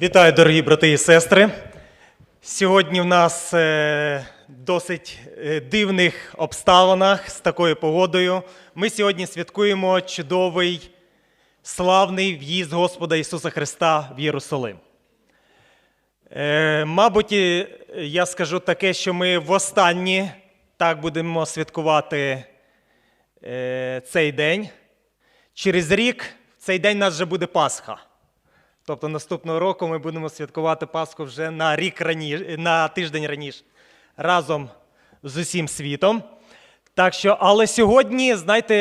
Вітаю, дорогі брати і сестри. Сьогодні в нас е, досить е, дивних обставинах з такою погодою. Ми сьогодні святкуємо чудовий славний в'їзд Господа Ісуса Христа в Єрусалим. Е, мабуть, я скажу таке, що ми востаннє так будемо святкувати цей день. Через рік цей день у нас вже буде Пасха. Тобто наступного року ми будемо святкувати Пасху вже на рік раніше, на тиждень раніше, разом з усім світом. Так що, але сьогодні, знаєте,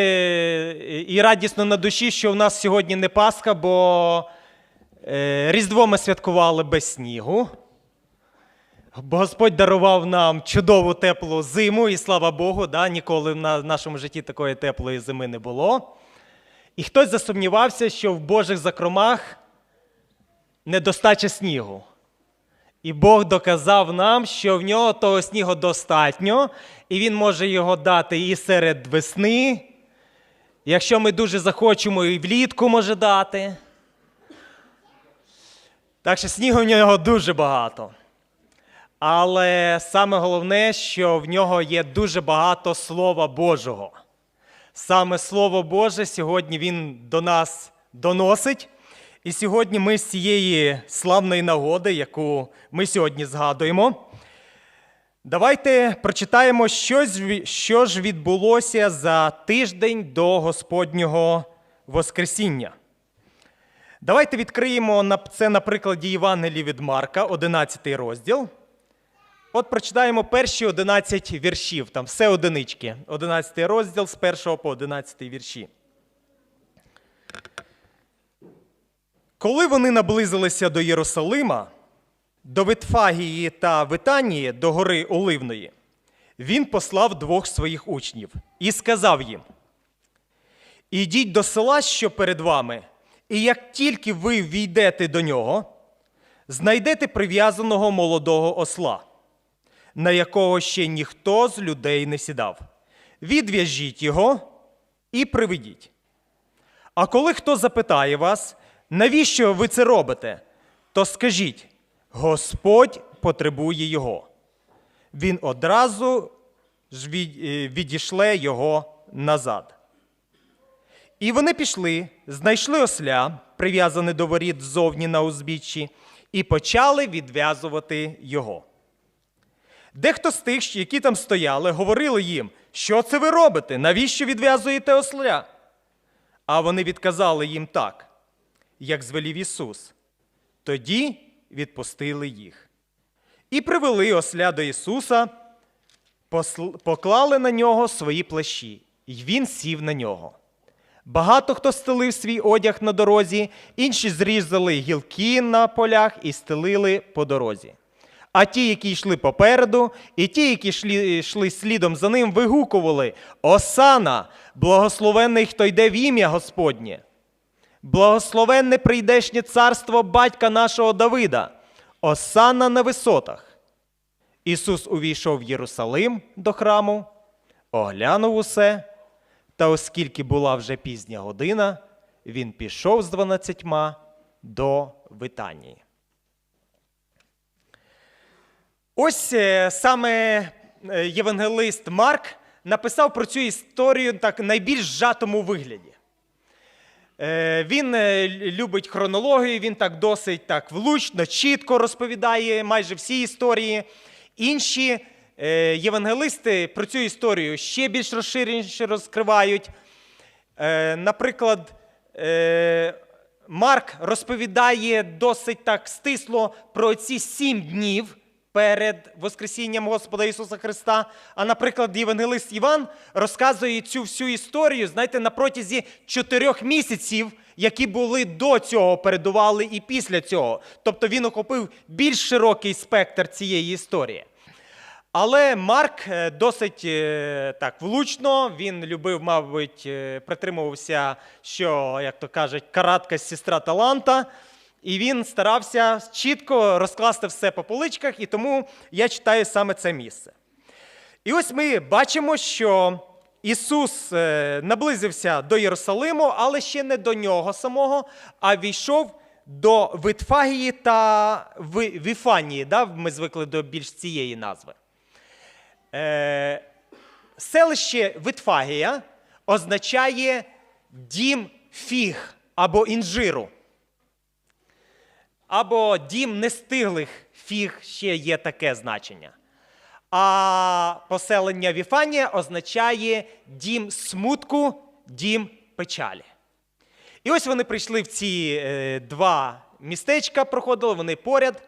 і радісно на душі, що в нас сьогодні не Пасха, бо е, Різдво ми святкували без снігу. Господь дарував нам чудову теплу зиму, і слава Богу, да, ніколи в нашому житті такої теплої зими не було. І хтось засумнівався, що в Божих закромах недостача снігу. І Бог доказав нам, що в нього того снігу достатньо, і він може його дати і серед весни. Якщо ми дуже захочемо, і влітку може дати. Так що снігу в нього дуже багато. Але саме головне, що в нього є дуже багато Слова Божого. Саме Слово Боже сьогодні Він до нас доносить. І сьогодні ми з цієї славної нагоди, яку ми сьогодні згадуємо, давайте прочитаємо, що ж, що ж відбулося за тиждень до Господнього Воскресіння. Давайте відкриємо це на прикладі Євангелії від Марка, 11 розділ. От прочитаємо перші 11 віршів, там все одинички. 11 розділ з 1 по 11 вірші. Коли вони наблизилися до Єрусалима, до Витфагії та Витанії, до гори Оливної, він послав двох своїх учнів і сказав їм: Ідіть до села, що перед вами, і як тільки ви війдете до нього, знайдете прив'язаного молодого осла, на якого ще ніхто з людей не сідав. Відв'яжіть його і приведіть. А коли хто запитає вас, навіщо ви це робите, то скажіть: Господь потребує його. Він одразу ж е, його назад. І вони пішли, знайшли осля, прив'язане до воріт ззовні на узбіччі, і почали відв'язувати його. Дехто з тих, які там стояли, говорили їм, що це ви робите? Навіщо відв'язуєте осля? А вони відказали їм так, як звелів Ісус. Тоді відпустили їх. І привели осля до Ісуса, поклали на нього свої плащі, і він сів на нього. Багато хто стелив свій одяг на дорозі, інші зрізали гілки на полях і стелили по дорозі. А ті, які йшли попереду, і ті, які йшли, йшли слідом за ним, вигукували: Осана, благословенний, хто йде в ім'я Господнє. Благословенне прийдешнє царство батька нашого Давида, Осана на висотах. Ісус увійшов в Єрусалим до храму, оглянув усе, та оскільки була вже пізня година, він пішов з дванадцятьма до Витанії. Ось е, саме е, євангелист Марк написав про цю історію так найбільш зжатому вигляді. Е, Він е, любить хронологію, він так досить так влучно, чітко розповідає майже всі історії. Інші е, євангелисти про цю історію ще більш розширеніше розкривають. Наприклад, Марк розповідає досить так стисло про ці сім днів перед Воскресінням Господа Ісуса Христа. А, наприклад, євангелист Іван розказує цю всю історію, знаєте, на протязі чотирьох місяців, які були до цього, передували і після цього. Тобто він охопив більш широкий спектр цієї історії. Але Марк е, досить е, так влучно. Він любив, мабуть, е, притримувався, що, як то кажуть, каратка сестра таланта. І він старався чітко розкласти все по поличках, і тому я читаю саме це місце. І ось ми бачимо, що Ісус е, наблизився до Єрусалиму, але ще не до нього самого, а війшов до Витфагії та Віфанії. Да? Ми звикли до більш цієї назви. Е, селище Витфагія означає дім фіг або інжиру. Або дім нестиглих фіг ще є таке значення. А поселення Віфанія означає дім смутку, дім печалі. І ось вони прийшли в ці е, два містечка, проходили вони поряд.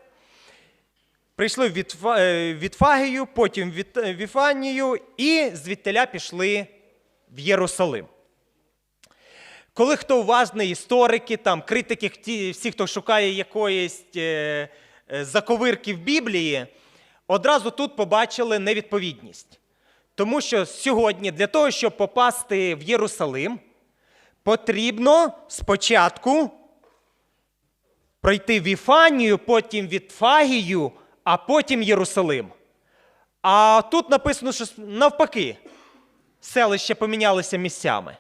Прийшли в Вітфа- е, Вітфагію, потім в е, Віфанію і звідтиля пішли в Єрусалим. Коли хто уважний, історики, там, критики, всі, хто шукає якоїсь е, е, заковирки в Біблії, одразу тут побачили невідповідність. Тому що сьогодні для того, щоб попасти в Єрусалим, потрібно спочатку пройти Віфанію, потім Вітфагію, а потім Єрусалим. А тут написано, що навпаки, селища помінялися місцями.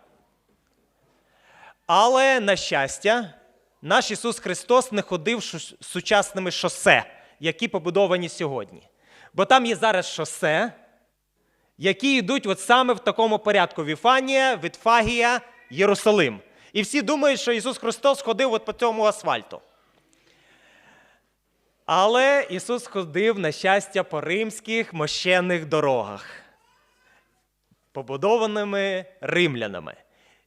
Але, на щастя, наш Ісус Христос не ходив сучасними шосе, які побудовані сьогодні. Бо там є зараз шосе, які йдуть от саме в такому порядку: Віфанія, Вітфагія, Єрусалим. І всі думають, що Ісус Христос ходив от по цьому асфальту. Але Ісус ходив, на щастя, по римських мощених дорогах, побудованими римлянами.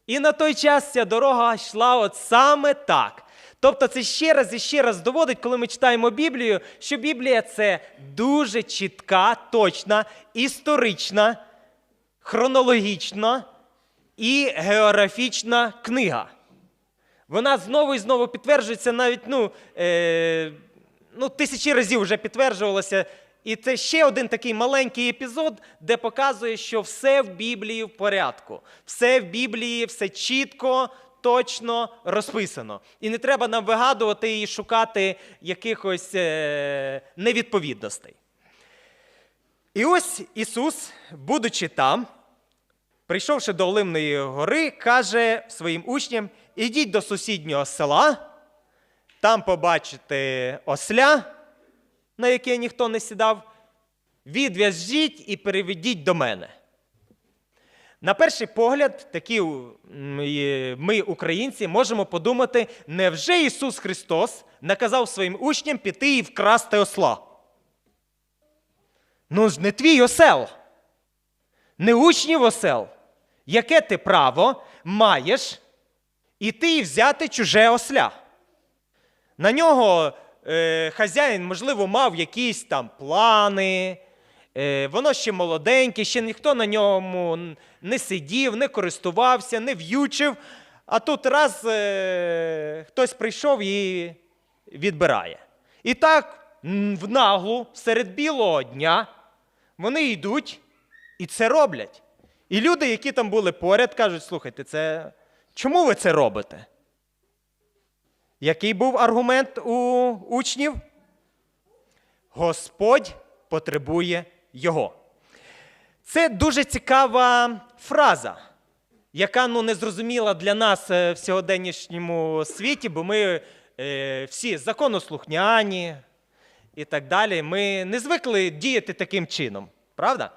І на той час ця дорога йшла от саме так. Тобто це ще раз і ще раз доводить, коли ми читаємо Біблію, що Біблія це дуже чітка, точна, історична, хронологічна і географічна книга. Вона знову і знову підтверджується навіть ну, е, ну, тисячі разів вже підтверджувалася. І це ще один такий маленький епізод, де показує, що все в Біблії в порядку. Все в Біблії, все чітко, точно розписано. І не треба нам вигадувати і шукати якихось е, невідповідностей. І ось Ісус, будучи там, прийшовши до Оливної гори, каже своїм учням: ідіть до сусіднього села, там побачите осля, на яке ніхто не сідав, відв'яжіть і переведіть до мене. На перший погляд, такі ми, українці, можемо подумати, невже Ісус Христос наказав своїм учням піти і вкрасти осла? Ну ж не твій осел, не учнів осел. Яке ти право маєш іти і взяти чуже осля? На нього е, хазяїн, можливо, мав якісь там плани. Е, воно ще молоденьке, ще ніхто на ньому не сидів, не користувався, не в'ючив. А тут раз е, хтось прийшов і відбирає. І так, в наглу, серед білого дня, вони йдуть і це роблять. І люди, які там були поряд, кажуть: слухайте, це чому ви це робите? Який був аргумент у учнів? Господь потребує його. Це дуже цікава фраза, яка ну, не зрозуміла для нас е, в сьогоднішньому світі, бо ми е, всі законослухняні і так далі. Ми не звикли діяти таким чином, правда?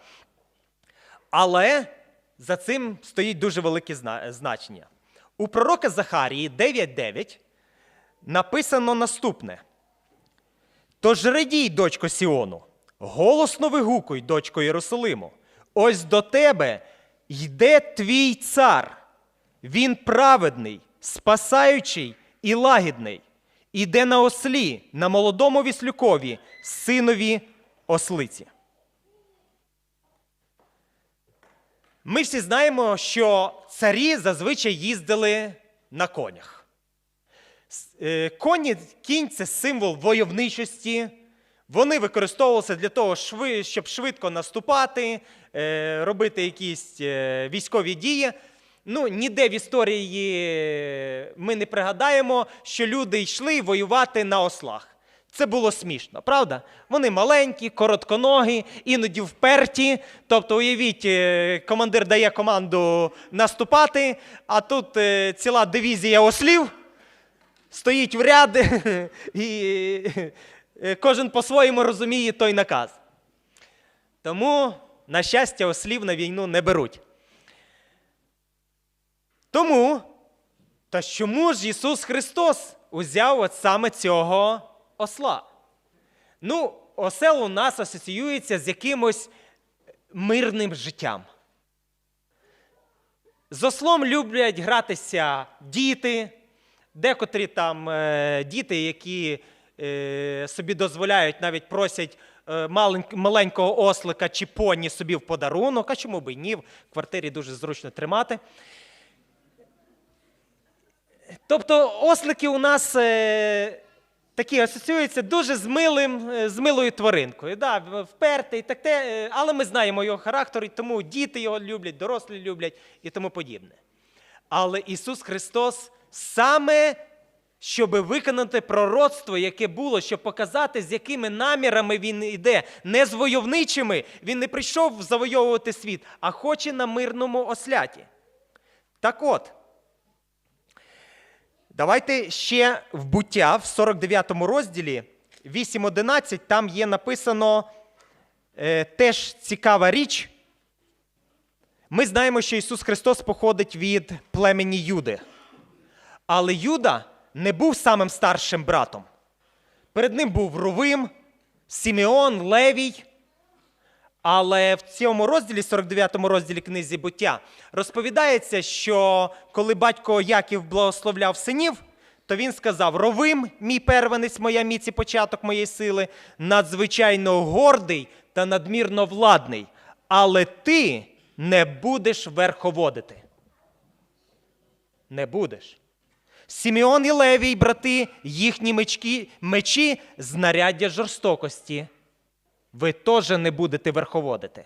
Але за цим стоїть дуже велике значення. У пророка Захарії 9.9 написано наступне: Тож радій, дочко Сіону, голосно вигукуй, дочко Єрусалиму. Ось до тебе йде твій цар. Він праведний, спасаючий і лагідний. Іде на ослі, на молодому віслюкові, синові ослиці. Ми всі знаємо, що царі зазвичай їздили на конях. Е, Коні, кінь це символ войовничості. Вони використовувалися для того, щоб швидко наступати, е, робити якісь е, військові дії. Ну, ніде в історії ми не пригадаємо, що люди йшли воювати на ослах. Це було смішно, правда? Вони маленькі, коротконогі, іноді вперті. Тобто, уявіть, командир дає команду наступати, а тут ціла дивізія ослів стоїть в ряд і е, кожен по-своєму розуміє той наказ. Тому, на щастя, ослів на війну не беруть. Тому, та чому ж Ісус Христос узяв от саме цього осла? Ну, осел у нас асоціюється з якимось мирним життям. З ослом люблять гратися діти, декотрі там е, діти, які е, собі дозволяють, навіть просять е, маленького ослика чи поні собі в подарунок, а чому б і ні, в квартирі дуже зручно тримати. Тобто ослики у нас такі асоціюються дуже з милим, з милою тваринкою. Да, впертий, так те, але ми знаємо його характер, і тому діти його люблять, дорослі люблять і тому подібне. Але Ісус Христос саме щоб виконати пророцтво, яке було, щоб показати, з якими намірами він йде, не з войовничими. Він не прийшов завойовувати світ, а хоче на мирному осляті. Так от, давайте ще в буття в 49 розділі 8.11, там є написано е, теж цікава річ. Ми знаємо, що Ісус Христос походить від племені Юди. Але Юда не був самим старшим братом. Перед ним був Рувим, Сімеон, Левій. Але в цьому розділі, 49 му розділі книзі буття, розповідається, що коли батько Яків благословляв синів, то він сказав: Ровим, мій первенець, моя міць і початок моєї сили, надзвичайно гордий та надмірно владний, але ти не будеш верховодити. Не будеш. Сімеон і Левій, брати, їхні мечки, мечі знаряддя жорстокості ви теж не будете верховодити.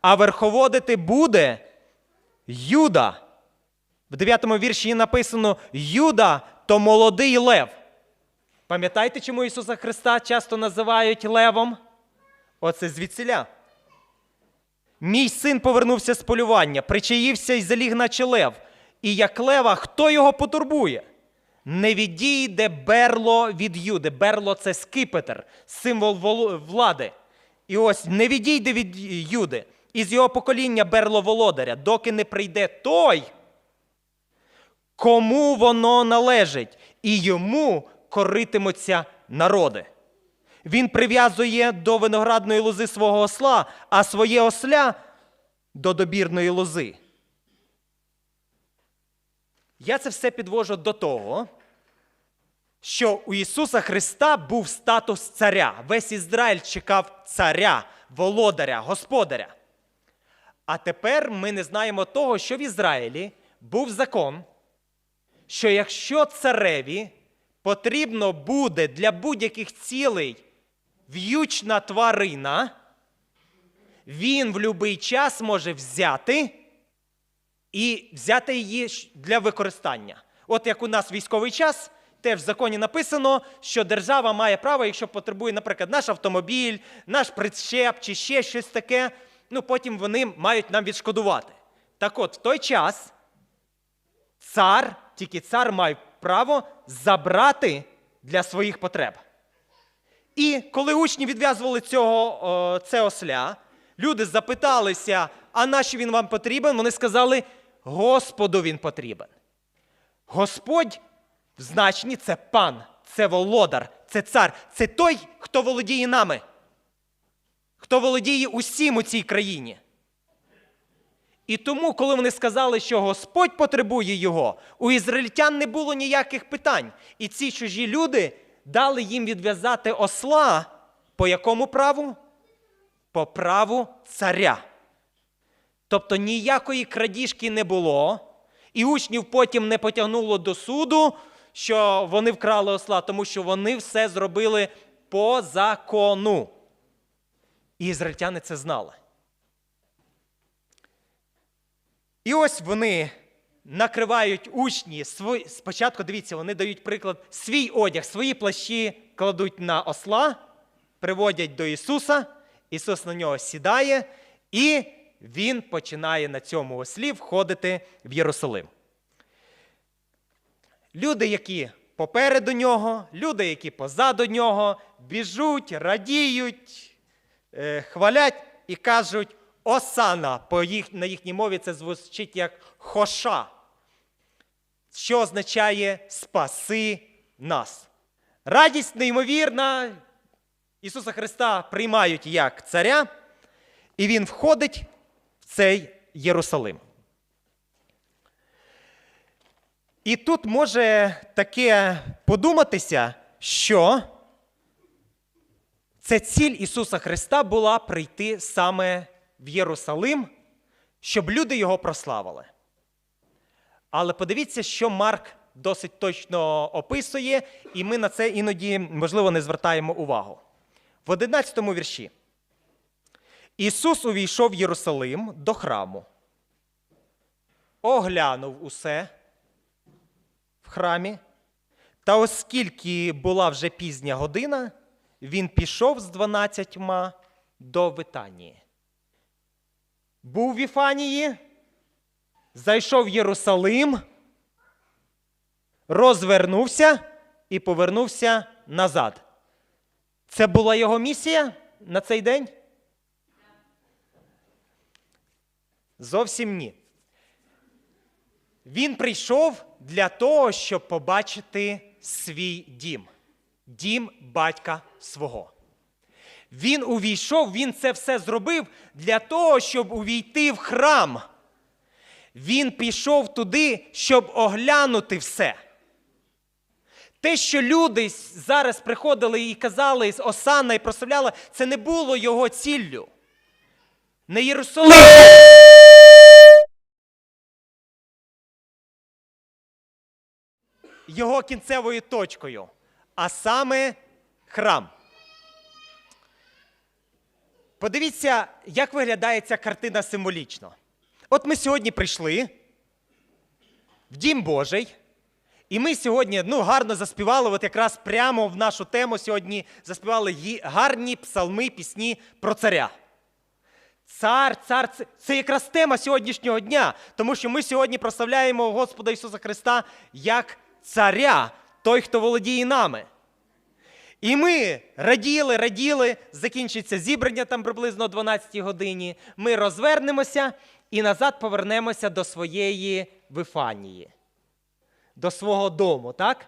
А верховодити буде Юда. В 9 вірші написано: Юда то молодий лев. Пам'ятаєте, чому Ісуса Христа часто називають левом? Оце звідсіля. Мій син повернувся з полювання, причаївся і заліг наче лев. І як лева, хто його потурбує? Не відійде берло від Юди. Берло це скипетр, символ влади. І ось не відійде від Юди. Із його покоління берло володаря, доки не прийде той, кому воно належить, і йому коритимуться народи. Він прив'язує до виноградної лози свого осла, а своє осля до добірної лози. Я це все підвожу до того, що у Ісуса Христа був статус царя. Весь Ізраїль чекав царя, володаря, господаря. А тепер ми не знаємо того, що в Ізраїлі був закон, що якщо цареві потрібно буде для будь-яких цілей в'ючна тварина, він в будь-який час може взяти і взяти її для використання. От як у нас військовий час, теж в законі написано, що держава має право, якщо потребує, наприклад, наш автомобіль, наш причеп чи ще щось таке, ну потім вони мають нам відшкодувати. Так от, в той час цар, тільки цар має право забрати для своїх потреб. І коли учні відв'язували цього, це осля, люди запиталися, а нащо він вам потрібен? Вони сказали, Господу він потрібен. Господь в значенні це пан, це володар, це цар, це той, хто володіє нами, хто володіє усім у цій країні. І тому, коли вони сказали, що Господь потребує його, у ізраїльтян не було ніяких питань. І ці чужі люди дали їм відв'язати осла по якому праву? По праву царя. Тобто ніякої крадіжки не було, і учнів потім не потягнуло до суду, що вони вкрали осла, тому що вони все зробили по закону. І ізраїльтяни це знали. І ось вони накривають учні. Свої... Спочатку, дивіться, вони дають приклад свій одяг, свої плащі кладуть на осла, приводять до Ісуса. Ісус на нього сідає, і Він починає на цьому ослі входити в Єрусалим. Люди, які попереду нього, люди, які позаду нього, біжуть, радіють, е, хвалять і кажуть Осана. По їх, на їхній мові це звучить як хоша, що означає спаси нас. Радість неймовірна. Ісуса Христа приймають як царя, і Він входить цей Єрусалим. І тут може таке подуматися, що це ціль Ісуса Христа була прийти саме в Єрусалим, щоб люди його прославили. Але подивіться, що Марк досить точно описує, і ми на це іноді, можливо, не звертаємо увагу. В 11 вірші. Ісус увійшов в Єрусалим до храму, оглянув усе в храмі, та оскільки була вже пізня година, він пішов з дванадцятьма до Витанії. Був в Віфанії, зайшов в Єрусалим, розвернувся і повернувся назад. Це була його місія на цей день? Зовсім ні. Він прийшов для того, щоб побачити свій дім, дім батька свого. Він увійшов, він це все зробив для того, щоб увійти в храм. Він пішов туди, щоб оглянути все. Те, що люди зараз приходили і казали Осана і прославляли, це не було його ціллю. Не Єрусалим. Його кінцевою точкою, а саме храм. Подивіться, як виглядає ця картина символічно. От ми сьогодні прийшли в Дім Божий. І ми сьогодні ну, гарно заспівали, от якраз прямо в нашу тему сьогодні заспівали гарні псалми, пісні про царя. Цар, цар, це, це якраз тема сьогоднішнього дня, тому що ми сьогодні прославляємо Господа Ісуса Христа як царя, той, хто володіє нами. І ми раділи, раділи, закінчиться зібрання там приблизно о 12 годині. Ми розвернемося і назад повернемося до своєї Вифанії до свого дому, так?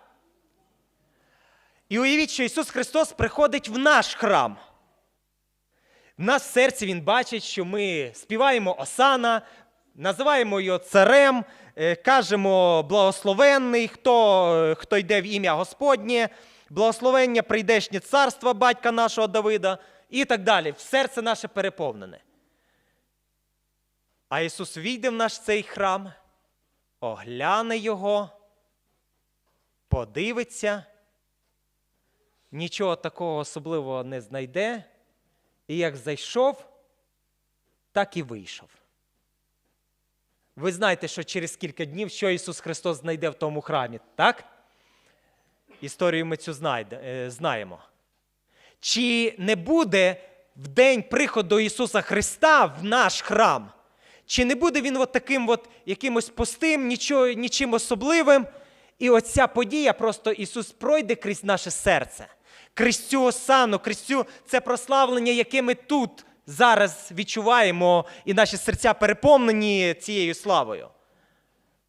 І уявіть, що Ісус Христос приходить в наш храм. В серці Він бачить, що ми співаємо Осана, називаємо його царем, е, кажемо благословенний, хто, е, хто йде в ім'я Господнє, благословення прийдешнє царства батька нашого Давида і так далі. Серце наше переповнене. А Ісус війде в наш цей храм, огляне його подивиться, нічого такого особливого не знайде, і як зайшов, так і вийшов. Ви знаєте, що через кілька днів що Ісус Христос знайде в тому храмі, так? Історію ми цю е, знаємо. Чи не буде в день приходу Ісуса Христа в наш храм? Чи не буде він от таким от якимось пустим, нічого, нічим особливим? І оця подія просто Ісус пройде крізь наше серце, крізь осану, цю це прославлення, яке ми тут зараз відчуваємо, і наші серця переповнені цією славою.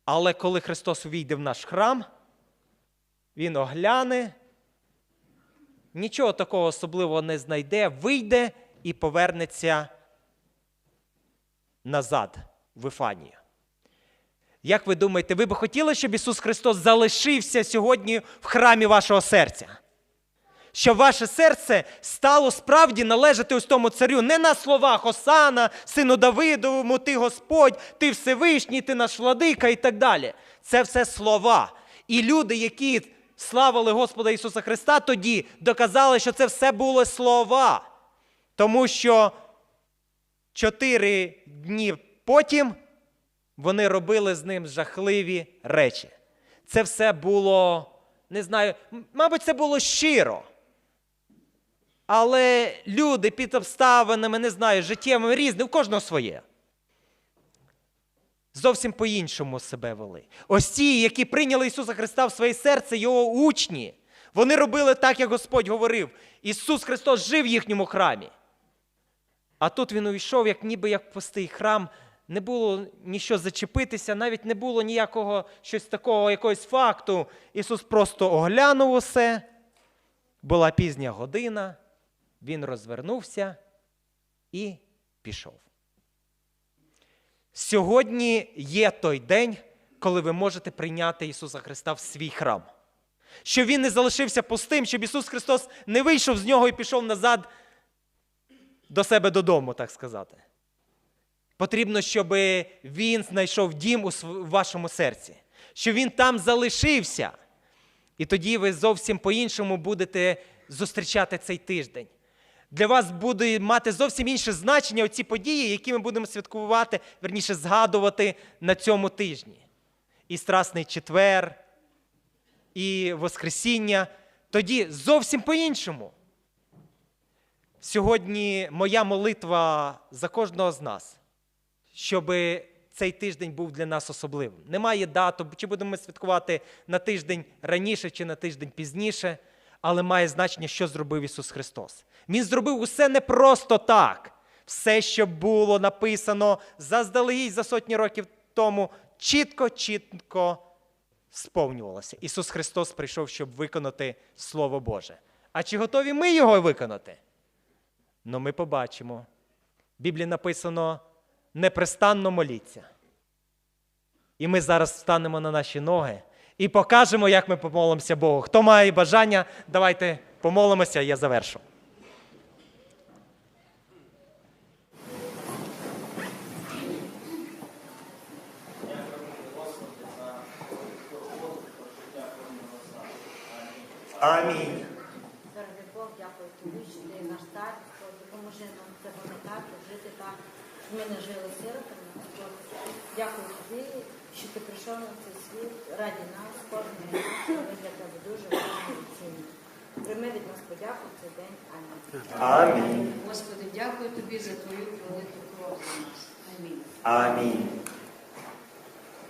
Але коли Христос увійде в наш храм, Він огляне, нічого такого особливого не знайде, вийде і повернеться назад в Іфанію. Як ви думаєте, ви б хотіли, щоб Ісус Христос залишився сьогодні в храмі вашого серця? Щоб ваше серце стало справді належати ось тому царю не на словах Осана, сину Давидовому, ти Господь, ти Всевишній, ти наш владика і так далі. Це все слова. І люди, які славили Господа Ісуса Христа, тоді доказали, що це все були слова. Тому що чотири дні потім вони робили з ним жахливі речі. Це все було, не знаю, мабуть, це було щиро. Але люди під обставинами, не знаю, життєвими різні, у кожного своє. зовсім по-іншому себе вели. Ось ті, які прийняли Ісуса Христа в своє серце, Його учні, вони робили так, як Господь говорив. Ісус Христос жив в їхньому храмі. А тут він увійшов, як ніби як пустий храм, не було ніщо зачепитися, навіть не було ніякого щось такого, якогось факту. Ісус просто оглянув усе. Була пізня година, він розвернувся і пішов. Сьогодні є той день, коли ви можете прийняти Ісуса Христа в свій храм. Щоб Він не залишився пустим, щоб Ісус Христос не вийшов з нього і пішов назад до себе додому, так сказати. Потрібно, щоб Він знайшов дім у вашому серці, щоб Він там залишився. І тоді ви зовсім по-іншому будете зустрічати цей тиждень. Для вас буде мати зовсім інше значення оці події, які ми будемо святкувати, верніше згадувати на цьому тижні. І Страсний четвер, і Воскресіння. Тоді зовсім по-іншому. Сьогодні моя молитва за кожного з нас, щоб цей тиждень був для нас особливим. Немає дату, чи будемо ми святкувати на тиждень раніше, чи на тиждень пізніше, але має значення, що зробив Ісус Христос. Він зробив усе не просто так. Все, що було написано заздалегідь за сотні років тому, чітко, чітко сповнювалося. Ісус Христос прийшов, щоб виконати Слово Боже. А чи готові ми його виконати? Ну, ми побачимо. В Біблії написано непрестанно моліться. І ми зараз встанемо на наші ноги і покажемо, як ми помолимося Богу. Хто має бажання, давайте помолимося, я завершу. Амінь. Дорогий Бог, дякую тобі, що ти наш цар, Господь, допоможи нам це пам'ятати, жити так, щоб ми не жили сиротами. Дякую тобі, що ти прийшов на цей світ раді нас, кожного нас, ми для тебе дуже важливі цінні. Прийми від нас подяку в цей день. Амінь. Амінь. Господи, дякую тобі за твою пролиту кров за нас. Амінь. Амінь.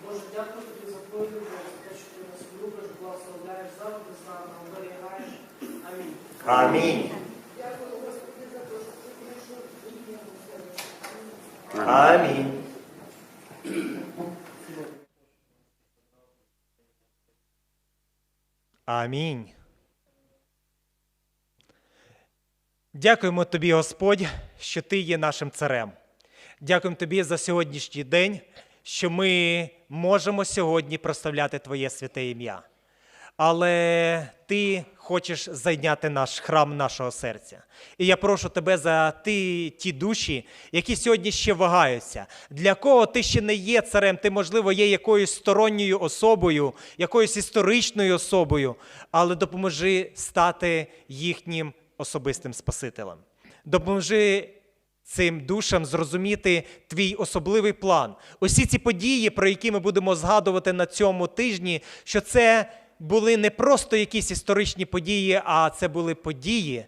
Боже, дякую тобі за твою любов, за те, що ти нас любиш, благословляєш завжди з нами, оберігаєш. Амінь. Амінь. Амінь. Дякуємо тобі, Господь, що ти є нашим царем. Дякуємо тобі за сьогоднішній день, що ми можемо сьогодні прославляти Твоє святе ім'я. Але ти хочеш зайняти наш храм нашого серця. І я прошу тебе за ті, ті душі, які сьогодні ще вагаються. Для кого ти ще не є царем, ти, можливо, є якоюсь сторонньою особою, якоюсь історичною особою, але допоможи стати їхнім особистим Спасителем. Допоможи цим душам зрозуміти твій особливий план. Усі ці події, про які ми будемо згадувати на цьому тижні, що це були не просто якісь історичні події, а це були події,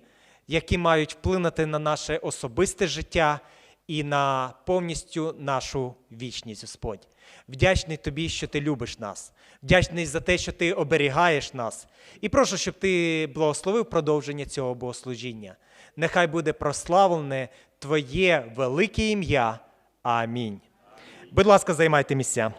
які мають вплинути на наше особисте життя і на повністю нашу вічність, Господь. Вдячний тобі, що ти любиш нас. Вдячний за те, що ти оберігаєш нас. І прошу, щоб ти благословив продовження цього богослужіння. Нехай буде прославлене Твоє велике ім'я. Амінь. Будь ласка, займайте місця.